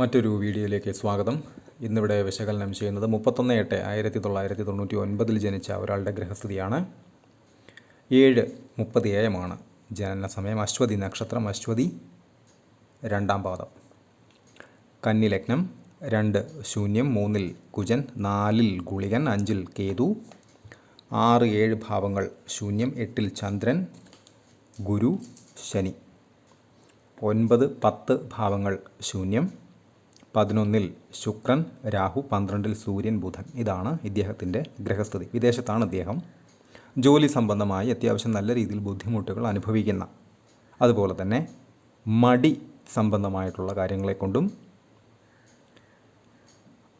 മറ്റൊരു വീഡിയോയിലേക്ക് സ്വാഗതം. ഇന്നിവിടെ വിശകലനം ചെയ്യുന്നത് മുപ്പത്തൊന്ന് എട്ട് ആയിരത്തി തൊള്ളായിരത്തി തൊണ്ണൂറ്റി ഒൻപതിൽ ജനിച്ച ഒരാളുടെ ഗ്രഹസ്ഥിതിയാണ് ഏഴ് മുപ്പത് ഏഴമാണ്. ജനന സമയം അശ്വതി നക്ഷത്രം അശ്വതി രണ്ടാം പാദം. കന്നി ലഗ്നം രണ്ട് ശൂന്യം മൂന്നിൽ കുജൻ നാലിൽ ഗുളികൻ അഞ്ചിൽ കേതു ആറ് ഏഴ് ഭാവങ്ങൾ ശൂന്യം എട്ടിൽ ചന്ദ്രൻ ഗുരു ശനി. ഒൻപത് പത്ത് ഭാവങ്ങൾ ശൂന്യം പതിനൊന്നിൽ ശുക്രൻ രാഹു പന്ത്രണ്ടിൽ സൂര്യൻ ബുധൻ. ഇതാണ് ഇദ്ദേഹത്തിന്റെ ഗ്രഹസ്ഥിതി. വിദേശത്താണ് അദ്ദേഹം ജോലി സംബന്ധമായി അത്യാവശ്യം നല്ല രീതിയിൽ ബുദ്ധിമുട്ടുകൾ അനുഭവിക്കുന്ന. അതുപോലെ തന്നെ മടി സംബന്ധമായിട്ടുള്ള കാര്യങ്ങളെ കൊണ്ടും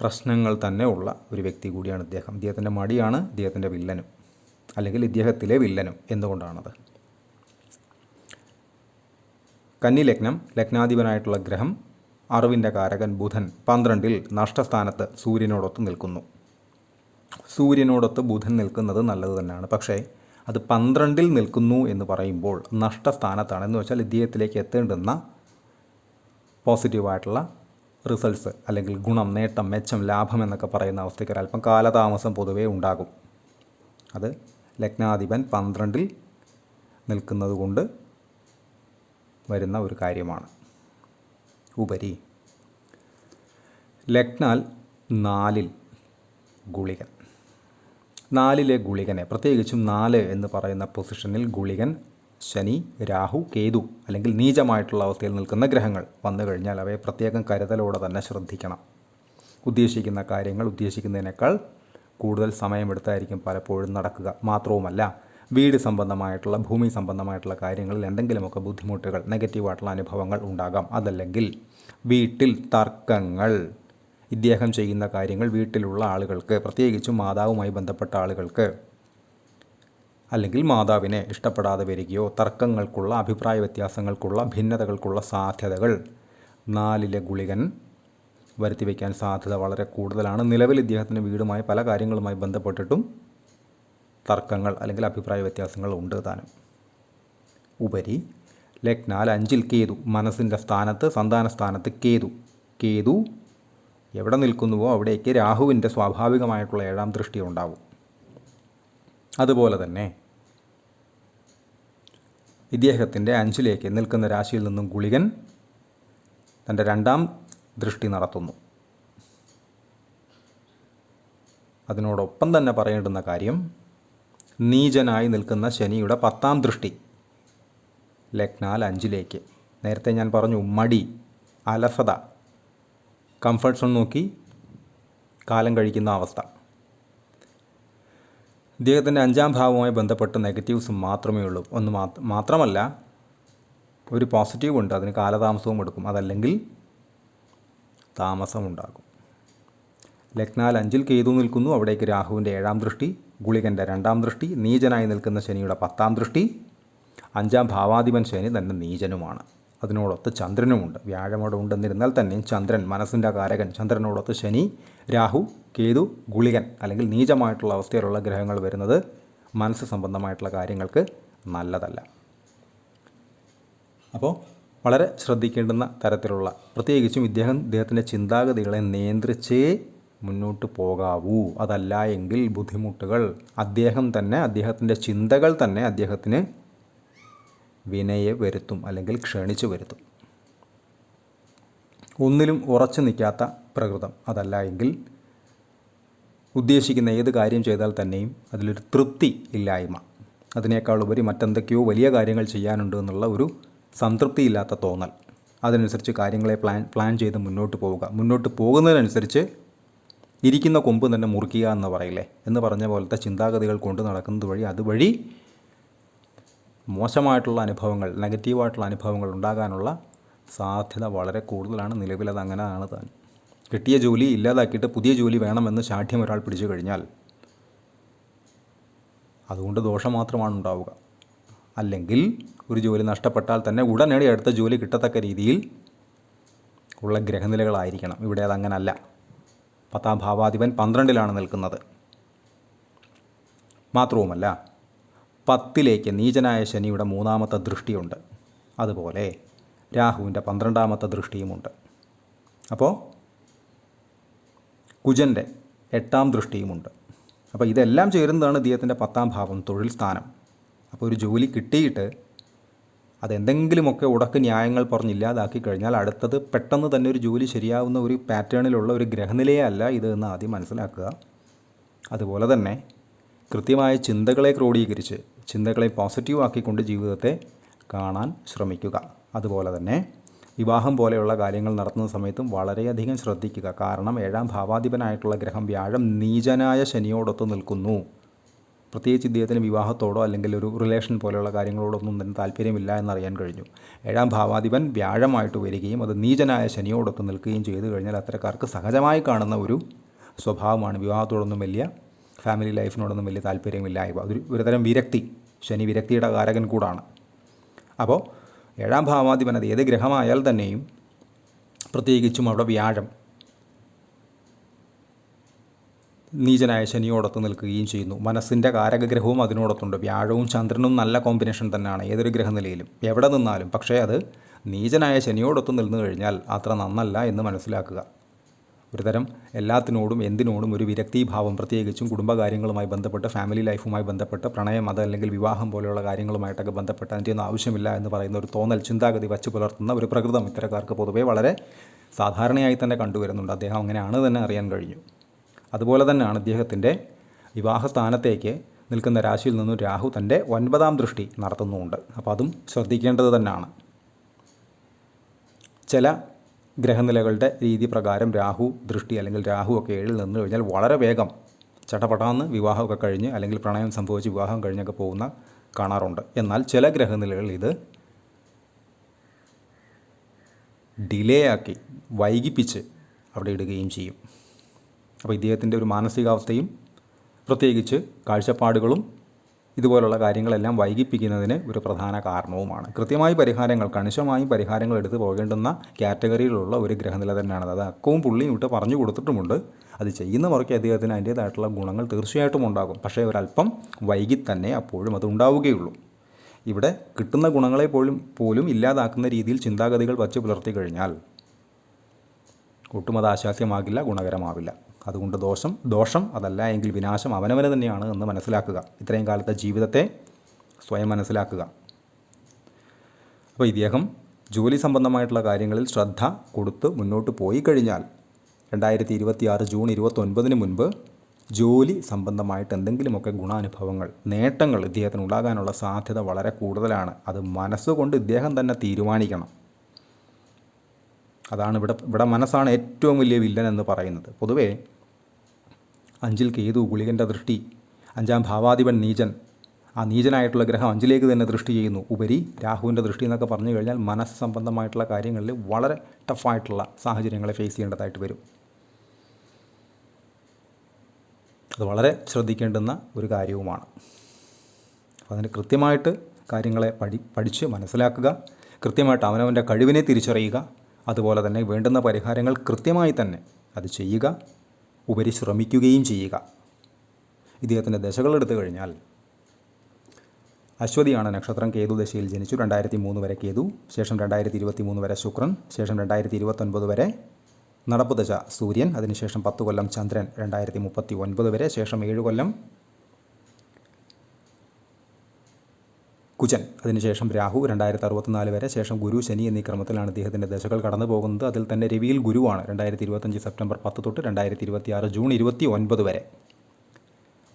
പ്രശ്നങ്ങൾ തന്നെ ഉള്ള ഒരു വ്യക്തി കൂടിയാണ് ഇദ്ദേഹം. ഇദ്ദേഹത്തിന്റെ മടിയാണ് ഇദ്ദേഹത്തിന്റെ വില്ലനും. അല്ലെങ്കിൽ ഇദ്ദേഹത്തിലെ വില്ലനും എന്തുകൊണ്ടാണത്? കന്നി ലഗ്നം ലഗ്നാധിപനായിട്ടുള്ള ഗ്രഹം അറിവിന്റെ കാരകൻ ബുധൻ പന്ത്രണ്ടിൽ നഷ്ടസ്ഥാനത്ത് സൂര്യനോടൊത്ത് നിൽക്കുന്നു. സൂര്യനോടൊത്ത് ബുധൻ നിൽക്കുന്നത് നല്ലത് തന്നെയാണ്. പക്ഷേ അത് പന്ത്രണ്ടിൽ നിൽക്കുന്നു എന്ന് പറയുമ്പോൾ നഷ്ടസ്ഥാനത്താണ് എന്ന് വെച്ചാൽ ഇദ്ദേഹത്തിലേക്ക് എത്തേണ്ടുന്ന പോസിറ്റീവായിട്ടുള്ള റിസൾട്ട്സ് അല്ലെങ്കിൽ ഗുണം നേട്ടം മെച്ചം ലാഭം എന്നൊക്കെ പറയുന്ന അവസ്ഥയ്ക്ക് ഒരല്പം കാലതാമസം പൊതുവേ ഉണ്ടാകും. അത് ലഗ്നാധിപൻ പന്ത്രണ്ടിൽ നിൽക്കുന്നത് കൊണ്ട് വരുന്ന ഒരു കാര്യമാണ്. ഉപരി. ലക്നാൽ നാലിൽ ഗുളികൻ. നാലിലെ ഗുളികനെ പ്രത്യേകിച്ചും നാല് എന്ന് പറയുന്ന പൊസിഷനിൽ ഗുളികൻ ശനി രാഹു കേതു അല്ലെങ്കിൽ നീചമായിട്ടുള്ള അവസ്ഥയിൽ നിൽക്കുന്ന ഗ്രഹങ്ങൾ വന്നു കഴിഞ്ഞാൽ അവയെ പ്രത്യേകം കരുതലോടെ തന്നെ ശ്രദ്ധിക്കണം. ഉദ്ദേശിക്കുന്ന കാര്യങ്ങൾ ഉദ്ദേശിക്കുന്നതിനേക്കാൾ കൂടുതൽ സമയമെടുത്തായിരിക്കും പലപ്പോഴും നടക്കുക. മാത്രവുമല്ല വീട് സംബന്ധമായിട്ടുള്ള ഭൂമി സംബന്ധമായിട്ടുള്ള കാര്യങ്ങളിൽ എന്തെങ്കിലുമൊക്കെ ബുദ്ധിമുട്ടുകൾ നെഗറ്റീവായിട്ടുള്ള അനുഭവങ്ങൾ ഉണ്ടാകാം. അതല്ലെങ്കിൽ വീട്ടിൽ തർക്കങ്ങൾ. ഇദ്ദേഹം ചെയ്യുന്ന കാര്യങ്ങൾ വീട്ടിലുള്ള ആളുകൾക്ക് പ്രത്യേകിച്ചും മാതാവുമായി ബന്ധപ്പെട്ട ആളുകൾക്ക് അല്ലെങ്കിൽ മാതാവിനെ ഇഷ്ടപ്പെടാതെ വരികയോ തർക്കങ്ങൾക്കുള്ള അഭിപ്രായ വ്യത്യാസങ്ങൾക്കുള്ള ഭിന്നതകൾക്കുള്ള സാധ്യതകൾ നാലിലെ ഗുളികൻ വരുത്തിവെക്കാൻ സാധ്യത വളരെ കൂടുതലാണ്. നിലവിൽ ഇദ്ദേഹത്തിന് വീടുമായി പല കാര്യങ്ങളുമായി ബന്ധപ്പെട്ടിട്ടും തർക്കങ്ങൾ അല്ലെങ്കിൽ അഭിപ്രായ വ്യത്യാസങ്ങൾ ഉണ്ട് താനും. ഉപരി ലഗ്നാൽ അഞ്ചിൽ കേതു മനസ്സിന്റെ സ്ഥാനത്ത് സന്താന സ്ഥാനത്ത് കേതു. കേതു എവിടെ നിൽക്കുന്നുവോ അവിടേക്ക് രാഹുവിന്റെ സ്വാഭാവികമായിട്ടുള്ള ഏഴാം ദൃഷ്ടി ഉണ്ടാവും. അതുപോലെ തന്നെ ഇദ്ദേഹത്തിന്റെ അഞ്ചിലേക്ക് നിൽക്കുന്ന രാശിയിൽ നിന്നും ഗുളികൻ തന്റെ രണ്ടാം ദൃഷ്ടി നടത്തുന്നു. അതിനോടൊപ്പം തന്നെ പറയേണ്ടുന്ന കാര്യം നീചനായി നിൽക്കുന്ന ശനിയുടെ പത്താം ദൃഷ്ടി. ലഗ്നാൽ അഞ്ചിലേക്ക്. നേരത്തെ ഞാൻ പറഞ്ഞു മടി അലസത. കംഫർട്ട് സോൺ നോക്കി കാലം കഴിക്കുന്ന അവസ്ഥ. ഇദ്ദേഹത്തിന്റെ അഞ്ചാം ഭാവവുമായി ബന്ധപ്പെട്ട് നെഗറ്റീവ്സ് മാത്രമേ ഉള്ളൂ. ഒന്ന് മാത്രമല്ല ഒരു പോസിറ്റീവ് ഉണ്ട്. അതിന് കാലതാമസവും എടുക്കും. അതല്ലെങ്കിൽ താമസമുണ്ടാകും. ലഗ്നാൽ അഞ്ചിൽ കേതു നിൽക്കുന്നു. അവിടേക്ക് രാഹുവിന്റെ ഏഴാം ദൃഷ്ടി. ഗുളികന്റെ രണ്ടാം ദൃഷ്ടി നീചനായി നിൽക്കുന്ന ശനിയുടെ പത്താം ദൃഷ്ടി അഞ്ചാം ഭാവാധിപൻ ശനി തന്നെ നീചനുമാണ്. അതിനോടൊത്ത് ചന്ദ്രനുമുണ്ട്. വ്യാഴമോടെ ഉണ്ടെന്നിരുന്നാൽ തന്നെയും ചന്ദ്രൻ മനസ്സിന്റെ കാരകൻ ചന്ദ്രനോടൊത്ത് ശനി രാഹു കേതു ഗുളികൻ അല്ലെങ്കിൽ നീചമായിട്ടുള്ള അവസ്ഥയിലുള്ള ഗ്രഹങ്ങൾ വരുന്നത് മനസ്സ് സംബന്ധമായിട്ടുള്ള കാര്യങ്ങൾക്ക് നല്ലതല്ല. അപ്പോൾ വളരെ ശ്രദ്ധിക്കേണ്ടുന്ന തരത്തിലുള്ള പ്രത്യേകിച്ചും ഇദ്ദേഹം ഇദ്ദേഹത്തിന്റെ ചിന്താഗതികളെ നിയന്ത്രിച്ചേ മുന്നോട്ട് പോകാവൂ. അതല്ല എങ്കിൽ ബുദ്ധിമുട്ടുകൾ. അദ്ദേഹം തന്നെ അദ്ദേഹത്തിന്റെ ചിന്തകൾ തന്നെ അദ്ദേഹത്തിന് വിനയെ വരുത്തും അല്ലെങ്കിൽ ക്ഷണിച്ചു വരുത്തും. ഒന്നിലും ഉറച്ചു നിൽക്കാത്ത പ്രകൃതം. അതല്ല എങ്കിൽ ഉദ്ദേശിക്കുന്ന ഏത് കാര്യം ചെയ്താൽ തന്നെയും അതിലൊരു തൃപ്തി ഇല്ലായ്മ. അതിനേക്കാൾ ഉപരി മറ്റെന്തൊക്കെയോ വലിയ കാര്യങ്ങൾ ചെയ്യാനുണ്ട് എന്നുള്ള ഒരു സംതൃപ്തി ഇല്ലാത്ത തോന്നൽ. അതിനനുസരിച്ച് കാര്യങ്ങളെ പ്ലാൻ പ്ലാൻ ചെയ്ത് മുന്നോട്ട് പോവുക. മുന്നോട്ട് പോകുന്നതിനനുസരിച്ച് ഇരിക്കുന്ന കൊമ്പ് തന്നെ മുറിക്കുക എന്ന് പറയില്ലേ? എന്ന് പറഞ്ഞ പോലത്തെ ചിന്താഗതികൾ കൊണ്ട് നടക്കുന്നത് വഴി അതുവഴി മോശമായിട്ടുള്ള അനുഭവങ്ങൾ നെഗറ്റീവായിട്ടുള്ള അനുഭവങ്ങൾ ഉണ്ടാകാനുള്ള സാധ്യത വളരെ കൂടുതലാണ്. നിലവിലത് അങ്ങനെയാണ് താൻ. കിട്ടിയ ജോലി ഇല്ലാതാക്കിയിട്ട് പുതിയ ജോലി വേണമെന്ന് ശാഠ്യം ഒരാൾ പിടിച്ചു കഴിഞ്ഞാൽ അതുകൊണ്ട് ദോഷം മാത്രമാണ് ഉണ്ടാവുക. അല്ലെങ്കിൽ ഒരു ജോലി നഷ്ടപ്പെട്ടാൽ തന്നെ ഉടനടി അടുത്ത ജോലി കിട്ടത്തക്ക രീതിയിൽ ഉള്ള ഗ്രഹനിലകളായിരിക്കണം. ഇവിടെ അതങ്ങനല്ല പത്താം ഭാവാധിപൻ പന്ത്രണ്ടിലാണ് നിൽക്കുന്നത്. മാത്രവുമല്ല പത്തിലേക്ക് നീചനായ ശനിയുടെ മൂന്നാമത്തെ ദൃഷ്ടിയുണ്ട്. അതുപോലെ രാഹുവിന്റെ പന്ത്രണ്ടാമത്തെ ദൃഷ്ടിയുമുണ്ട്. അപ്പോൾ കുജന്റെ എട്ടാം ദൃഷ്ടിയുമുണ്ട്. അപ്പോൾ ഇതെല്ലാം ചേരുന്നതാണ് ഇദ്ദേഹത്തിന്റെ പത്താം ഭാവം തൊഴിൽ സ്ഥാനം. അപ്പോൾ ഒരു ജോലി കിട്ടിയിട്ട് അതെന്തെങ്കിലുമൊക്കെ ഉടക്ക് ന്യായങ്ങൾ പറഞ്ഞ് ഇല്ലാതാക്കി കഴിഞ്ഞാൽ അടുത്തത് പെട്ടെന്ന് തന്നെ ഒരു ജോലി ശരിയാവുന്ന ഒരു പാറ്റേണിലുള്ള ഒരു ഗ്രഹനിലയല്ല ഇത് എന്ന് ആദ്യം മനസ്സിലാക്കുക. അതുപോലെ തന്നെ കൃത്യമായ ചിന്തകളെ ക്രോഡീകരിച്ച് ചിന്തകളെ പോസിറ്റീവ് ആക്കിക്കൊണ്ട് ജീവിതത്തെ കാണാൻ ശ്രമിക്കുക. അതുപോലെ തന്നെ വിവാഹം പോലെയുള്ള കാര്യങ്ങൾ നടത്തുന്ന സമയത്തും വളരെയധികം ശ്രദ്ധിക്കുക. കാരണം ഏഴാം ഭാവാധിപനായിട്ടുള്ള ഗ്രഹം വ്യാഴം നീചനായ ശനിയോടൊത്ത് നിൽക്കുന്നു. പ്രത്യേകിച്ച് ഇദ്ദേഹത്തിന് വിവാഹത്തോടോ അല്ലെങ്കിൽ ഒരു റിലേഷൻ പോലെയുള്ള കാര്യങ്ങളോടൊന്നും തന്നെ താല്പര്യമില്ല എന്നറിയാൻ കഴിഞ്ഞു. ഏഴാം ഭാവാധിപൻ വ്യാഴമായിട്ട് വരികയും അത് നീചനായ ശനിയോടൊത്ത് നിൽക്കുകയും ചെയ്തു കഴിഞ്ഞാൽ അത്തരക്കാർക്ക് സഹജമായി കാണുന്ന ഒരു സ്വഭാവമാണ്. വിവാഹത്തോടൊന്നും വലിയ ഫാമിലി ലൈഫിനോടൊന്നും വലിയ താല്പര്യമില്ലായ്മ അതൊരു ഒരുതരം വിരക്തി. ശനി വിരക്തിയുടെ കാരകൻ കൂടാണ്. അപ്പോൾ ഏഴാം ഭാവാധിപൻ അത് ഏത് ഗ്രഹമായാൽ തന്നെയും പ്രത്യേകിച്ചും അവിടെ വ്യാഴം നീചനായ ശനിയോടൊത്ത് നിൽക്കുകയും ചെയ്യുന്നു. മനസ്സിന്റെ കാരകഗ്രഹവും അതിനോടൊത്തുണ്ട്. വ്യാഴവും ചന്ദ്രനും നല്ല കോമ്പിനേഷൻ തന്നെയാണ്. ഏതൊരു ഗ്രഹനിലയിലും എവിടെ നിന്നാലും. പക്ഷേ അത് നീചനായ ശനിയോടൊത്ത് നിന്നു കഴിഞ്ഞാൽ അത്ര നന്നല്ല എന്ന് മനസ്സിലാക്കുക. ഒരുതരം എല്ലാത്തിനോടും എന്തിനോടും ഒരു വിരക്തിഭാവം പ്രത്യേകിച്ചും കുടുംബകാര്യങ്ങളുമായി ബന്ധപ്പെട്ട് ഫാമിലി ലൈഫുമായി ബന്ധപ്പെട്ട് പ്രണയം അത് അല്ലെങ്കിൽ വിവാഹം പോലെയുള്ള കാര്യങ്ങളുമായിട്ടൊക്കെ ബന്ധപ്പെട്ട് അതിന്റെ ഒന്നും ആവശ്യമില്ല എന്ന് പറയുന്ന ഒരു തോന്നൽ ചിന്താഗതി വച്ച് പുലർത്തുന്ന ഒരു പ്രകൃതം ഇത്തരക്കാർക്ക് പൊതുവേ വളരെ സാധാരണയായി തന്നെ കണ്ടുവരുന്നുണ്ട്. അദ്ദേഹം അങ്ങനെയാണ് തന്നെ അറിയാൻ കഴിഞ്ഞു. അതുപോലെ തന്നെയാണ് അദ്ദേഹത്തിന്റെ വിവാഹസ്ഥാനത്തേക്ക് നിൽക്കുന്ന രാശിയിൽ നിന്നും രാഹു തന്റെ ഒൻപതാം ദൃഷ്ടി നടത്തുന്നുമുണ്ട് അപ്പോൾ അതും ശ്രദ്ധിക്കേണ്ടത് തന്നെയാണ്. ചില ഗ്രഹനിലകളുടെ രീതി പ്രകാരം രാഹു ദൃഷ്ടി അല്ലെങ്കിൽ രാഹു ഒക്കെ ഏഴിൽ നിന്ന് കഴിഞ്ഞാൽ വളരെ വേഗം ചടപടാന്ന് വിവാഹമൊക്കെ കഴിഞ്ഞ് അല്ലെങ്കിൽ പ്രണയം സംഭവിച്ച് വിവാഹം കഴിഞ്ഞൊക്കെ പോകുന്ന കാണാറുണ്ട്. എന്നാൽ ചില ഗ്രഹനിലകൾ ഇത് ഡിലേ ആക്കി വൈകിപ്പിച്ച് അവിടെ ഇടുകയും ചെയ്യും. അപ്പോൾ ഇദ്ദേഹത്തിന്റെ ഒരു മാനസികാവസ്ഥയും പ്രത്യേകിച്ച് കാഴ്ചപ്പാടുകളും ഇതുപോലുള്ള കാര്യങ്ങളെല്ലാം വൈകിപ്പിക്കുന്നതിന് ഒരു പ്രധാന കാരണവുമാണ്. കൃത്യമായി പരിഹാരങ്ങൾ കണിശമായി പരിഹാരങ്ങൾ എടുത്തു പോകേണ്ടുന്ന കാറ്റഗറിയിലുള്ള ഒരു ഗ്രഹനില തന്നെയാണത്. അത് അക്കവും പുള്ളിയും ഇട്ട് പറഞ്ഞു കൊടുത്തിട്ടുമുണ്ട്. അത് ചെയ്യുന്ന മുറയ്ക്ക് അദ്ദേഹത്തിന് അതിന്റേതായിട്ടുള്ള ഗുണങ്ങൾ തീർച്ചയായിട്ടും ഉണ്ടാകും. പക്ഷേ ഒരല്പം വൈകി തന്നെ അപ്പോഴും അത് ഉണ്ടാവുകയുള്ളൂ. ഇവിടെ കിട്ടുന്ന ഗുണങ്ങളെ പോലും പോലും ഇല്ലാതാക്കുന്ന രീതിയിൽ ചിന്താഗതികൾ വച്ച് പുലർത്തി കഴിഞ്ഞാൽ ഒട്ടും അത് ആശാസ്യമാകില്ല ഗുണകരമാവില്ല. അതുകൊണ്ട് ദോഷം ദോഷം അതല്ല എങ്കിൽ വിനാശം അവനവന് തന്നെയാണ് എന്ന് മനസ്സിലാക്കുക. ഇത്രയും കാലത്തെ ജീവിതത്തെ സ്വയം മനസ്സിലാക്കുക. അപ്പോൾ ഇദ്ദേഹം ജോലി സംബന്ധമായിട്ടുള്ള കാര്യങ്ങളിൽ ശ്രദ്ധ കൊടുത്ത് മുന്നോട്ട് പോയി കഴിഞ്ഞാൽ രണ്ടായിരത്തി ഇരുപത്തി ആറ് ജൂൺ ഇരുപത്തൊൻപതിന് മുൻപ് ജോലി സംബന്ധമായിട്ട് എന്തെങ്കിലുമൊക്കെ ഗുണാനുഭവങ്ങൾ നേട്ടങ്ങൾ ഇദ്ദേഹത്തിന് ഉണ്ടാകാനുള്ള സാധ്യത വളരെ കൂടുതലാണ്. അത് മനസ്സുകൊണ്ട് ഇദ്ദേഹം തന്നെ തീരുമാനിക്കണം. അതാണ് ഇവിടെ ഇവിടെ മനസ്സാണ് ഏറ്റവും വലിയ വില്ലൻ എന്ന് പറയുന്നത്. പൊതുവേ അഞ്ചിൽ കേതു ഗുളികന്റെ ദൃഷ്ടി അഞ്ചാം ഭാവാധിപൻ നീചൻ ആ നീചനായിട്ടുള്ള ഗ്രഹം അഞ്ചിലേക്ക് തന്നെ ദൃഷ്ടി ചെയ്യുന്നു. ഉപരി രാഹുവിന്റെ ദൃഷ്ടി എന്നൊക്കെ പറഞ്ഞു കഴിഞ്ഞാൽ മനസ്സ് സംബന്ധമായിട്ടുള്ള കാര്യങ്ങളിൽ വളരെ ടഫായിട്ടുള്ള സാഹചര്യങ്ങളെ ഫേസ് ചെയ്യേണ്ടതായിട്ട് വരും. അത് വളരെ ശ്രദ്ധിക്കേണ്ടുന്ന ഒരു കാര്യവുമാണ്. അപ്പോൾ അതിന് കൃത്യമായിട്ട് കാര്യങ്ങളെ പഠി പഠിച്ച് മനസ്സിലാക്കുക കൃത്യമായിട്ട് അവനവന്റെ കഴിവിനെ തിരിച്ചറിയുക അതുപോലെ തന്നെ വേണ്ടുന്ന പരിഹാരങ്ങൾ കൃത്യമായി തന്നെ അത് ചെയ്യുക ഉപരി ശ്രമിക്കുകയും ചെയ്യുക. ഇദ്ദേഹത്തിന്റെ ദശകളെടുത്തു കഴിഞ്ഞാൽ അശ്വതിയാണ് നക്ഷത്രം കേതു ദശയിൽ ജനിച്ചു. രണ്ടായിരത്തി മൂന്ന് വരെ കേതു ശേഷം രണ്ടായിരത്തി ഇരുപത്തി മൂന്ന് വരെ ശുക്രൻ ശേഷം രണ്ടായിരത്തി ഇരുപത്തൊൻപത് വരെ നടപ്പ് ദശ സൂര്യൻ അതിനുശേഷം പത്ത് കൊല്ലം ചന്ദ്രൻ രണ്ടായിരത്തി മുപ്പത്തി ഒൻപത് വരെ ശേഷം ഏഴ് കൊല്ലം കുജൻ. അതിനുശേഷം രാഹു രണ്ടായിരത്തി അറുപത്തിനാല് വരെ. ശേഷം ഗുരു ശനി എന്നീ ക്രമത്തിലാണ് ഇദ്ദേഹത്തിന്റെ ദശകൾ കടന്നു പോകുന്നത്. അതിൽ തന്നെ രവിയിൽ ഗുരുവാണ് രണ്ടായിരത്തി ഇരുപത്തഞ്ച് സെപ്റ്റംബർ പത്ത് തൊട്ട് രണ്ടായിരത്തി ഇരുപത്തി ആറ് ജൂൺ ഇരുപത്തി ഒൻപത് വരെ.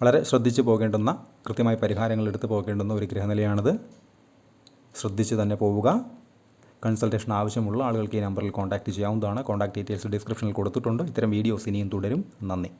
വളരെ ശ്രദ്ധിച്ചു പോകേണ്ടുന്ന കൃത്യമായി പരിഹാരങ്ങൾ എടുത്തു പോകേണ്ടുന്ന ഒരു ഗ്രഹനിലയാണിത് ശ്രദ്ധിച്ച് തന്നെ പോവുക. കൺസൾട്ടേഷൻ ആവശ്യമുള്ള ആളുകൾക്ക് ഈ നമ്പറിൽ കോൺടാക്റ്റ് ചെയ്യാവുന്നതാണ്. കോൺടാക്ട് ഡീറ്റെയിൽസ് ഡിസ്ക്രിപ്ഷനിൽ കൊടുത്തിട്ടുണ്ട്. ഇത്തരം വീഡിയോസ് ഇനിയും തുടരും. നന്ദി.